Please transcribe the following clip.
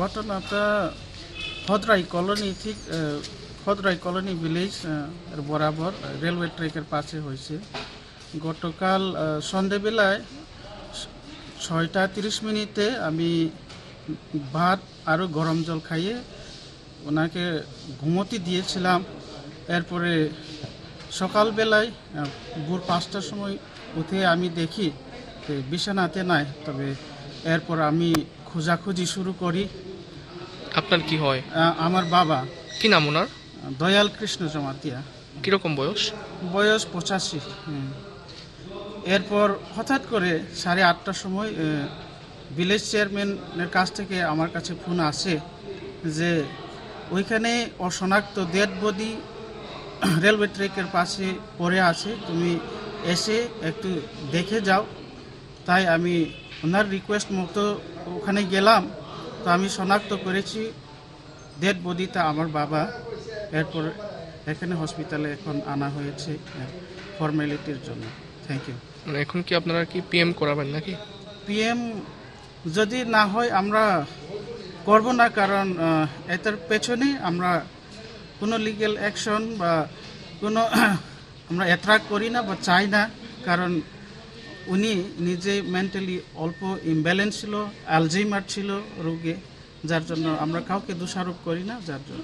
ঘটনাটা হদরাই কলোনি ঠিক হদরাই colony village এর বরাবর রেলওয়ে ট্র্যাকের পাশে হয়েছে। গতকাল সন্ধেবেলায় ছয়টা তিরিশ মিনিটে আমি ভাত আরও গরম জল খাইয়ে ওনাকে ঘুমোতে দিয়েছিলাম। এরপরে সকালবেলায় ভোর পাঁচটার সময় উঠে আমি দেখি বিছানাতে নাই, তবে এরপর আমি খোঁজাখুঁজি শুরু করি। আপনার কি হয়? আহ, আমার বাবা। কি নাম ওনার? দয়াল কৃষ্ণ জমাতিয়া। কীরকম বয়স? বয়স পঁচাশি এরপর হঠাৎ করে সাড়ে আটটার সময় আহ, ভিলেজ চেয়ারম্যানের কাছ থেকে আমার কাছে ফোন আসে যে ওইখানে অশনাক্ত ডেড বডি রেলওয়ে ট্র্যাকের পাশে পড়ে আছে। তুমি এসে একটু দেখে যাও। তাই আমি ওনার রিকোয়েস্ট মতো ওখানে গেলাম তো আমি শনাক্ত করেছি ডেড বডিটা আমার বাবা এরপর এখানে হসপিটালে এখন আনা হয়েছে ফর্মালিটির জন্য। থ্যাংক ইউ মানে এখন কি আপনারা কি পিএম করাবেন নাকি? পিএম যদি না হয় আমরা করব না কারণ এটার পেছনে আমরা কোনো লিগ্যাল অ্যাকশন বা কোনো আমরা অ্যাট্রাক্ট করি না বা চাই না কারণ উনি নিজে মেন্টালি অল্প ইমব্যালেন্স ছিল অ্যালজিমার ছিল রোগে, যার জন্য আমরা কাউকে দোষারোপ করি না, যার জন্য।